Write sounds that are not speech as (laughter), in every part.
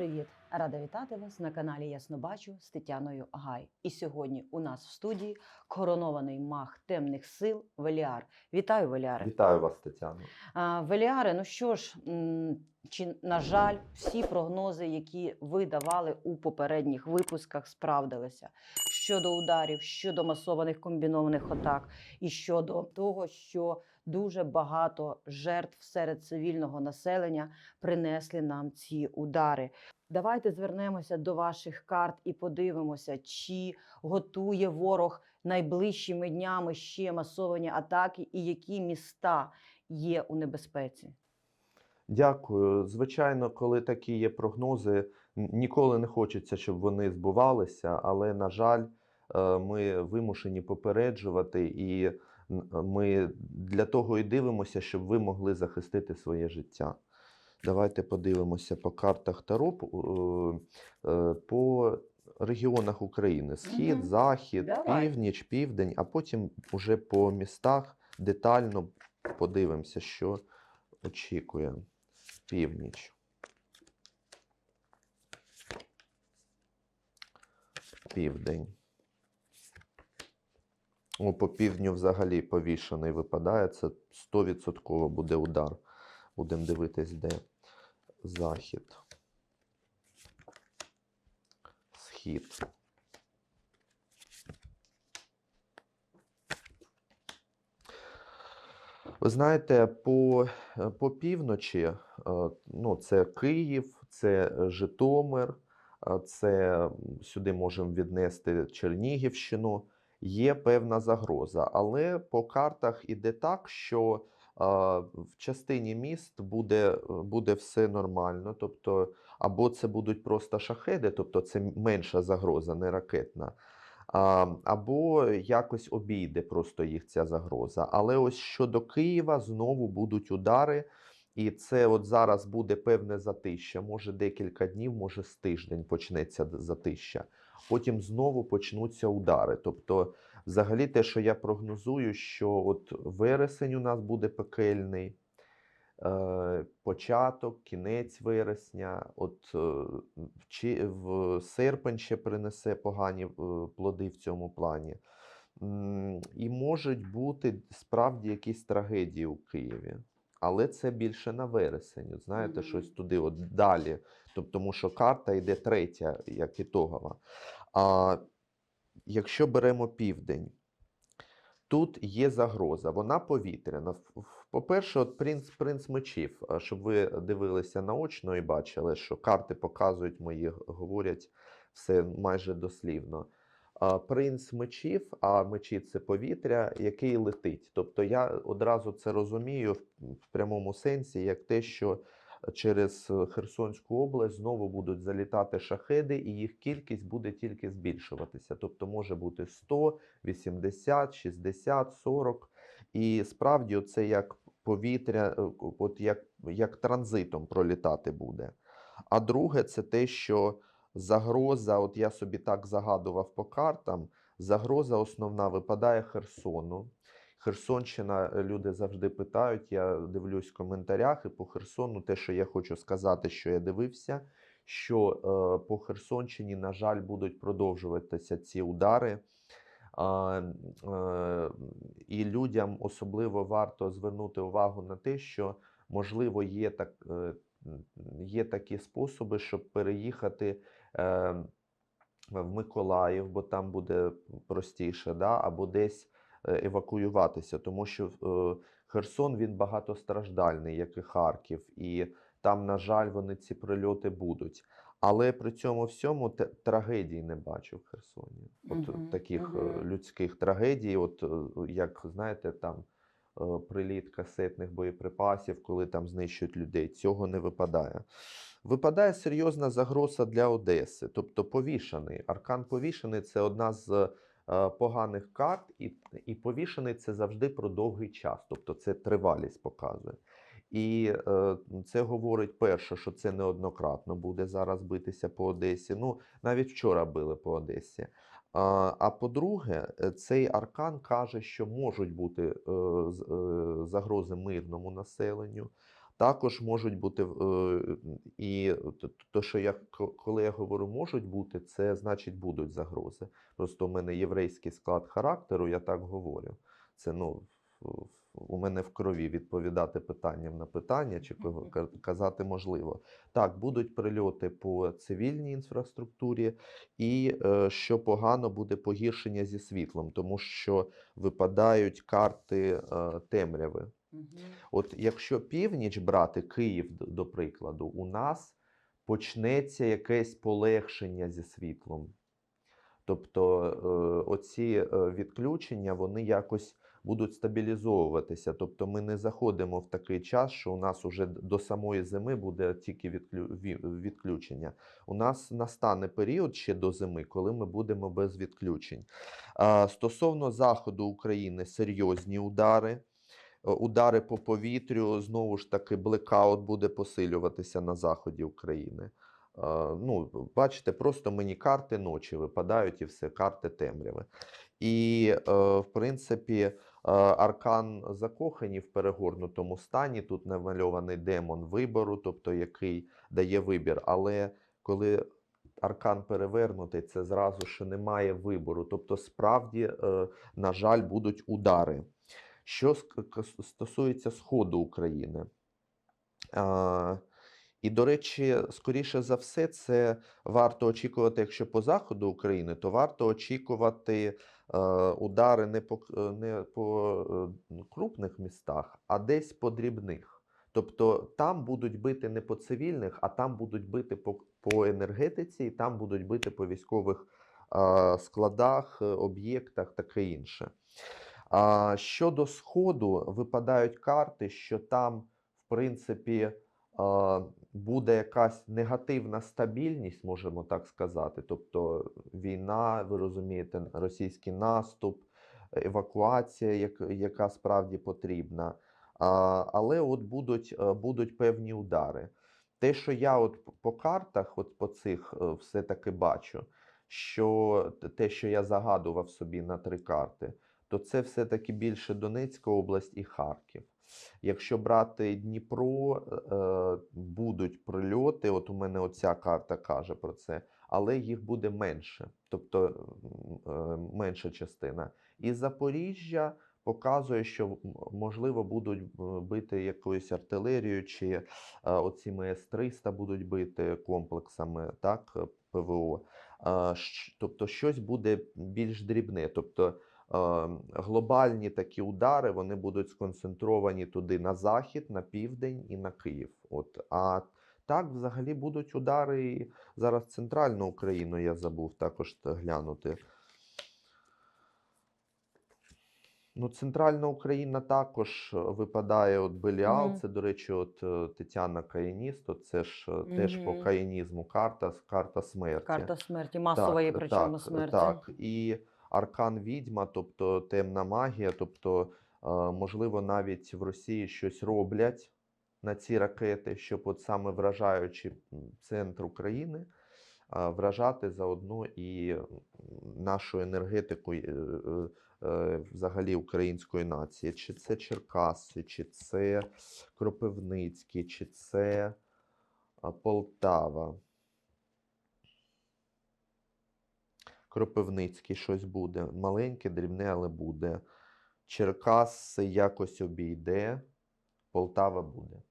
привіт! Рада вітати вас на каналі Ясно Бачу з Тетяною Гай. І сьогодні у нас в студії коронований маг темних сил Веліар. Вітаю, Веліаре! Вітаю вас, Тетяно. Веліаре, ну що ж, чи на жаль, всі прогнози, які ви давали у попередніх випусках, справдилися щодо ударів, щодо масованих комбінованих атак, і щодо того, що дуже багато жертв серед цивільного населення принесли нам ці удари. Давайте звернемося до ваших карт і подивимося, чи готує ворог найближчими днями ще масовані атаки, і які міста є у небезпеці. Дякую. Звичайно, коли такі є прогнози, ніколи не хочеться, щоб вони збувалися, але, на жаль, е, ми вимушені попереджувати, і ми для того і дивимося, щоб ви могли захистити своє життя. Давайте подивимося по картах Таро е, е, по регіонах України: Схід. Захід, Давай. Північ, Південь, а потім уже по містах детально подивимося, що очікує північ. Південь. О, по півдню взагалі повішений випадає. Це 100% буде удар. Будемо дивитись, де захід. Схід. Ви знаєте, по, по півночі, е, ну, це Київ, це Житомир, е, це сюди можемо віднести Чернігівщину. Є певна загроза, але по картах іде так, що в частині міст буде, буде все нормально. Тобто, або це будуть просто шахеди, тобто це менша загроза, не ракетна. Або якось обійде просто їх ця загроза. Але ось щодо Києва знову будуть удари, і це от зараз буде певне затища. Може декілька днів, може з тиждень почнеться затища. Потім знову почнуться удари. Тобто, взагалі, те, що я прогнозую, що от вересень у нас буде пекельний. е, Початок, кінець вересня, от е, чи- в серпень ще принесе погані е, плоди в цьому плані. І можуть бути справді якісь трагедії у Києві. Але це більше на вересень. Знаєте, Мгм. щось туди, от далі. Тобто, тому що карта йде третя, як ітогова. А якщо беремо південь, Тут є загроза, вона повітряна. По-перше, от принц, принц мечів, щоб ви дивилися наочно і бачили, що карти показують мої, говорять все майже дослівно. Принц мечів, а мечі це повітря, який летить. Тобто я одразу це розумію в, прямому сенсі, як те, що через Херсонську область знову будуть залітати шахеди, і їх кількість буде тільки збільшуватися. Тобто може бути 100, 80, 60, 40. І справді це як повітря, е, от як, як транзитом пролітати буде. А друге, це те, що загроза, от я собі так загадував по картам, загроза основна випадає Херсону. Херсонщина, е, люди завжди питають, я дивлюсь в коментарях, і по Херсону те, що я хочу сказати, що я дивився, що е, по Херсонщині, на жаль, будуть продовжуватися ці удари. А, е, і людям особливо варто звернути увагу на те, що можливо є так. е, Є такі способи, щоб переїхати е, в Миколаїв, бо там буде простіше, да? або десь е, евакуюватися, тому що е, Херсон він багатостраждальний, як і Харків, і там, на жаль, вони ці прильоти будуть. Але при цьому всьому трагедій не бачу в Херсоні. От Мгм, таких мгм. людських трагедій, от як знаєте, там приліт касетних боєприпасів, коли там знищують людей, цього не випадає. Випадає серйозна загроза для Одеси, тобто повішений. Аркан повішений це одна з е, поганих карт, і, і повішений це завжди про довгий час, тобто це тривалість показує. І е, це говорить перше, що це неоднократно буде зараз битися по Одесі. Ну, навіть вчора били по Одесі. А, по-друге, е, цей аркан каже, що можуть бути е, е, загрози мирному населенню. Також можуть бути і то, що я ко- коли я говорю можуть бути, це значить будуть загрози. Просто у мене єврейський склад характеру, я так говорю. Це ну у мене в крові відповідати питанням на питання чи казати можливо. Так, будуть прильоти по цивільній інфраструктурі, і е, що погано буде погіршення зі світлом, тому що випадають карти е, темряви. От якщо північ брати Київ, до прикладу, у нас почнеться якесь полегшення зі світлом. Тобто е, оці е, відключення вони якось будуть стабілізовуватися. Тобто ми не заходимо в такий час, що у нас уже до самої зими буде тільки відключення. У нас настане період ще до зими, коли ми будемо без відключень. Стосовно заходу України серйозні удари. Удари по повітрю, знову ж таки, блекаут буде посилюватися на заході України. Ну, бачите, просто мені карти ночі випадають і все, карти темряви. І, е, в принципі, е, аркан закохані в перегорнутому стані. Тут намальований демон вибору, тобто який дає вибір. Але коли аркан перевернутий, це зразу що немає вибору. Тобто, справді, е, на жаль, будуть удари. Що стосується Сходу України. І, до речі, скоріше за все, це варто очікувати, якщо по заходу України, то варто очікувати е, удари не по, е, не по е, крупних містах, а десь по дрібних. Тобто там будуть бити не по цивільних, а там будуть бити по, по енергетиці, і там будуть бити по військових е, складах, е, об'єктах, таке інше. А щодо Сходу, випадають карти, що там, в принципі, буде якась негативна стабільність, можемо так сказати. Тобто війна, ви розумієте, російський наступ, евакуація, як, яка справді потрібна. Але от будуть, е, будуть певні удари. Те, що я от по картах, от по цих е, все-таки бачу, що те, що я загадував собі на три карти, то це все-таки більше Донецька область і Харків. Якщо брати Дніпро, е, будуть прильоти. От у мене оця карта каже про це, але їх буде менше, тобто е, менша частина. І Запоріжжя показує, що можливо будуть е, бити якоюсь артилерією, чи е, оціми С-300 будуть бити комплексами, так, е, ПВО. Е, Тобто щось буде більш дрібне. Тобто е, глобальні такі удари вони будуть сконцентровані туди на захід, на південь і на Київ. От а так, взагалі будуть удари і зараз центральну Україну. Я забув також глянути. Ну, центральна Україна також е, випадає от Беліал. Мгм. Це, до речі, от е, Тетяна Каїністо. Це ж е, теж по каїнізму карта, карта смерті. Карта смерті, масової, причому смерті. Так, і аркан відьма, тобто темна магія, тобто, е, можливо, навіть в Росії щось роблять на ці ракети, щоб от саме вражаючи центр України, е, вражати заодно і нашу енергетику. е, Взагалі української нації, чи це Черкаси, чи це Кропивницький, чи це Полтава. Кропивницький щось буде. Маленьке, дрібне, але буде. Черкаси якось обійде. Полтава буде.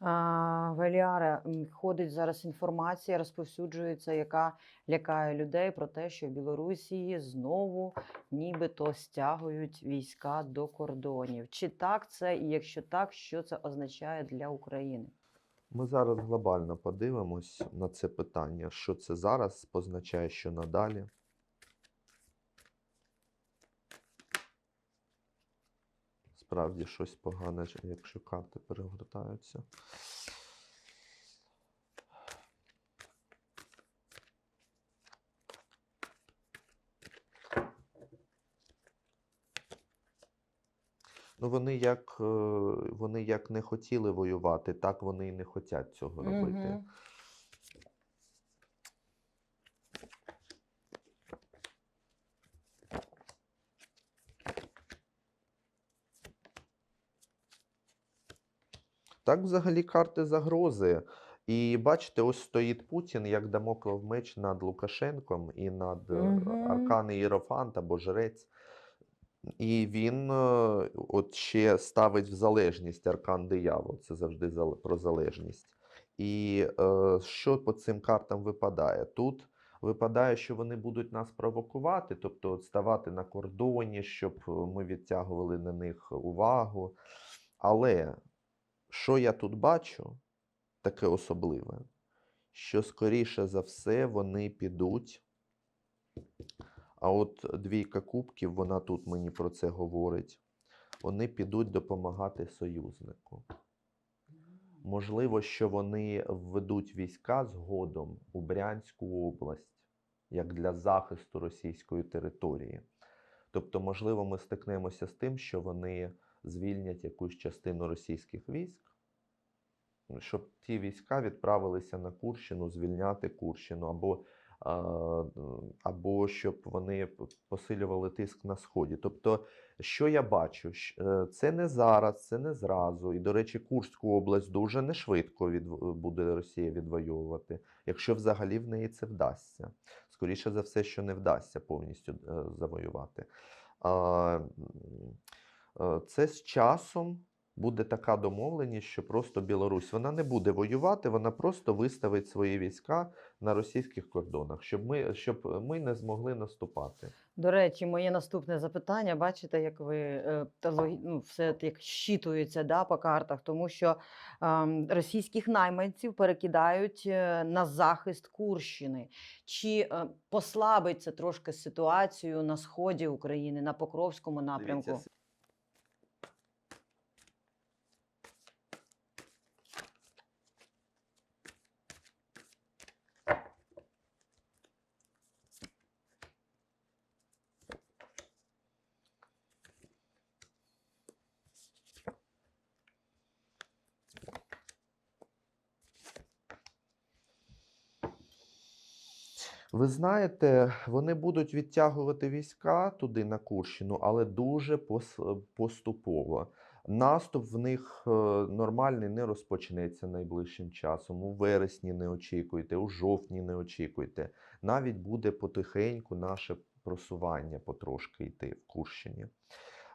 А, Валіаре, ходить зараз інформація, розповсюджується, яка лякає людей про те, що в Білорусі знову нібито стягують війська до кордонів. Чи так це, і якщо так, що це означає для України? Ми зараз глобально подивимось на це питання. Що це зараз позначає, що надалі. Справді щось погане, якщо карти перегортаються. Ну, вони як, е, вони як не хотіли воювати, так вони і не хочуть цього робити. Мгм. Так, взагалі, карти загрози. І бачите, ось стоїть Путін як дамоклов меч над Лукашенком і над е, Мгм. Аркан Ієрофант або Жрець. І він е, от ще ставить в залежність Аркан Диявол. Це завжди про залежність. І е, що по цим картам випадає? Тут випадає, що вони будуть нас провокувати, тобто ставати на кордоні, щоб е, ми відтягували на них увагу. Але що я тут бачу, таке особливе, що скоріше за все вони підуть. А от двійка кубків, вона тут мені про це говорить. Вони підуть допомагати союзнику. Можливо, що вони введуть війська згодом у Брянську область, як для захисту російської території. Тобто, можливо, ми стикнемося з тим, що вони звільнять якусь частину російських військ, щоб ті війська відправилися на Курщину, звільняти Курщину, або, або щоб вони посилювали тиск на Сході. Тобто, що я бачу? Е, Це не зараз, це не зразу. І, до речі, Курську область дуже не швидко від, буде Росія відвоювати, якщо взагалі в неї це вдасться. Скоріше за все, що не вдасться повністю е, завоювати. Е, Це з часом буде така домовленість, що просто Білорусь вона не буде воювати, вона просто виставить свої війська на російських кордонах, щоб ми, щоб ми не змогли наступати. До речі, моє наступне запитання. Бачите, як ви е, та ну, все як щитується да, по картах, тому що ем, російських найманців перекидають е, на захист Курщини. Чи е, послабить це трошки ситуацію на сході України, на Покровському напрямку? Дивіться, Ви знаєте, вони будуть відтягувати війська туди на Курщину, але дуже пос- поступово. Наступ в них е, нормальний не розпочнеться найближчим часом. У вересні не очікуйте, у жовтні не очікуйте. Навіть буде потихеньку наше просування потрошки йти в Курщині.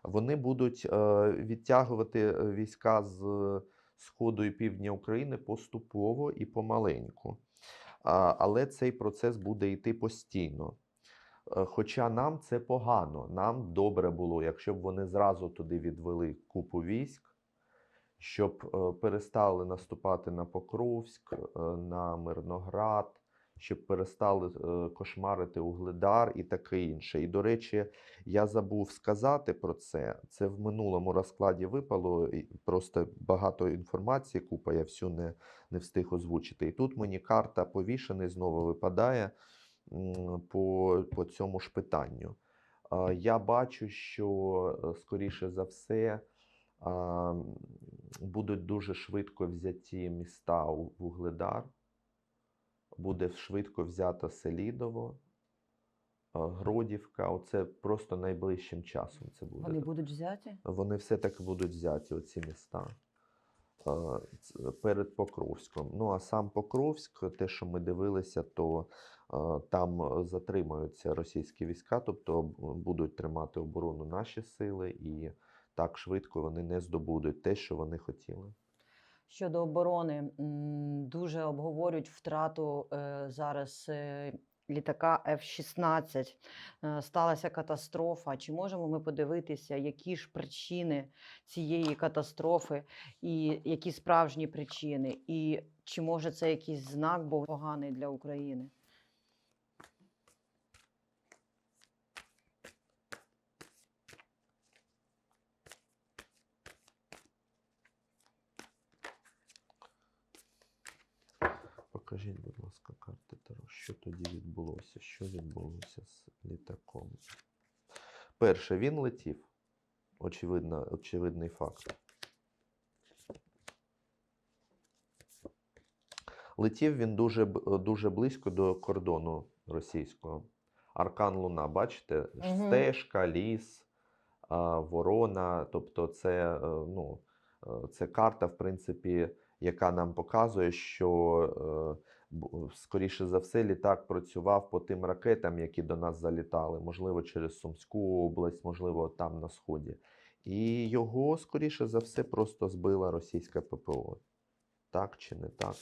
Вони будуть е, відтягувати е, війська з сходу і півдня України поступово і помаленьку. Але цей процес буде йти постійно. Е, Хоча нам це погано, нам добре було, якщо б вони зразу туди відвели купу військ, щоб е, перестали наступати на Покровськ, е, на Мирноград, щоб перестали е, кошмарити Угледар і таке інше. І, до речі, я забув сказати про це. Це в минулому розкладі випало, просто багато інформації, купа, я всю не, не встиг озвучити. І тут мені карта повішений знову випадає по, по цьому ж питанню. Я бачу, що е, скоріше за все будуть дуже швидко взяті міста у Вугледар, буде швидко взято Селідово, Гродівка. Оце просто найближчим часом це буде. Вони будуть взяті? Вони все таки будуть взяті, оці міста. е, Перед Покровськом. Ну а сам Покровськ, те, що ми дивилися, то е, там е, затримаються російські війська, тобто будуть тримати оборону наші сили, і так швидко вони не здобудуть те, що вони хотіли. Щодо оборони, дуже обговорюють втрату е, зараз е, літака F-16. Е, Сталася катастрофа. Чи можемо ми подивитися, які ж причини цієї катастрофи, і які справжні причини? І чи може це якийсь знак був поганий для України? Покажіть, будь ласка, карти Таро. Що тоді відбулося? Що відбулося з літаком? Перше, він летів. Очевидно, очевидний факт. Летів він дуже, дуже близько до кордону російського. Аркан Луна, бачите? Мгм. Стежка, ліс, ворона. Тобто, це е, ну, Е, Це карта, в принципі, яка нам показує, що е, скоріше за все літак працював по тим ракетам, які до нас залітали, можливо, через Сумську область, можливо, там на сході. І його, скоріше за все, просто збила російська ППО. Так чи не так?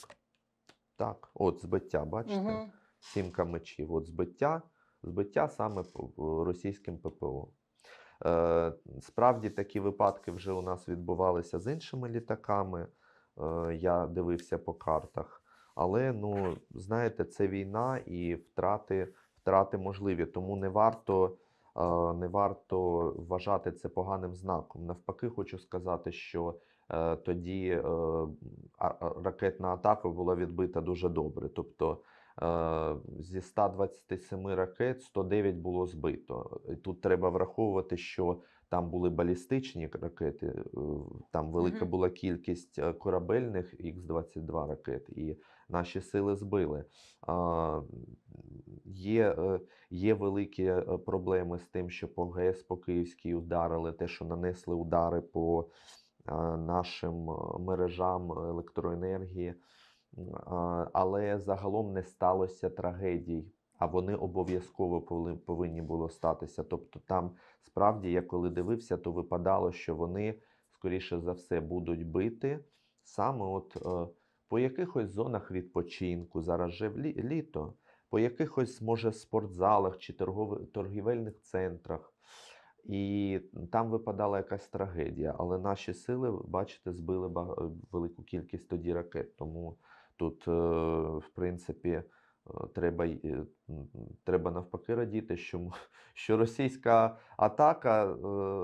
Так, от збиття, бачите? Мгм. Сімка мечів. От збиття, збиття саме російським ППО. Е, справді такі випадки вже у нас відбувалися з іншими літаками. Е, я дивився по картах. Але ну, знаєте, це війна і втрати, втрати можливі. Тому не варто, е, не варто вважати це поганим знаком. Навпаки, хочу сказати, що е, тоді ракетна атака була відбита дуже добре. Тобто зі 127 ракет 109 було збито. Тут треба враховувати, що там були балістичні ракети, е, там велика була кількість е, корабельних Х-22 ракет, і наші сили збили. А, Є, е, є великі проблеми з тим, що по ГЕС по Київській ударили, те, що нанесли удари по нашим мережам електроенергії. Але загалом не сталося трагедій, а вони обов'язково повинні було статися. Тобто, там справді, я коли дивився, то випадало, що вони, скоріше за все, будуть бити саме от е, по якихось зонах відпочинку, зараз же лі- літо, по якихось, може, спортзалах чи торгівельних центрах. І там випадала якась трагедія, але наші сили, бачите, збили велику кількість тоді ракет. Тому тут, е, в принципі, треба, е, треба навпаки радіти, що, (laughs) що російська атака е,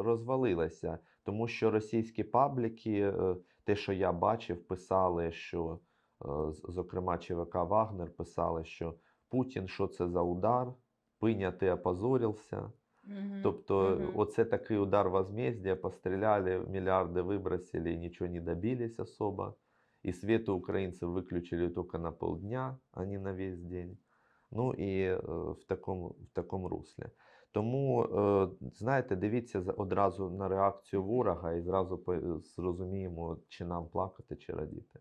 розвалилася, тому що російські пабліки, е, те, що я бачив, писали, що, зокрема, ЧВК Вагнер писали, що Путін, що це за удар, Пиня, ти опозорився. Мгм. Тобто, Мгм. оце такий удар возмездия, постріляли, мільярди вибросили і нічого не добились особо. І світу українців виключили тільки на полдня, а не на весь день. Ну і е, в такому, в такому руслі. Тому, е, знаєте, дивіться одразу на реакцію ворога і зразу зрозуміємо, чи нам плакати, чи радіти.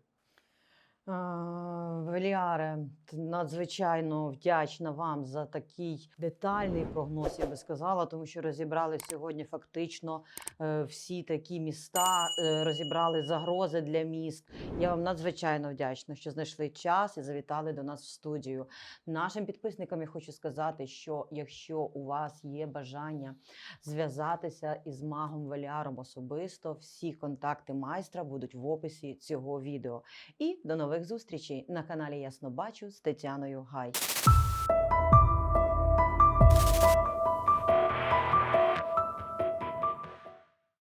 Веліаре, надзвичайно вдячна вам за такий детальний прогноз, я би сказала, тому що розібрали сьогодні фактично е, всі такі міста, е, розібрали загрози для міст. Я вам надзвичайно вдячна, що знайшли час і завітали до нас в студію. Нашим підписникам я хочу сказати, що якщо у вас є бажання зв'язатися із магом Веліаром особисто, всі контакти майстра будуть в описі цього відео. І до нових зустрічей на каналі Ясно Бачу з Тетяною Гай.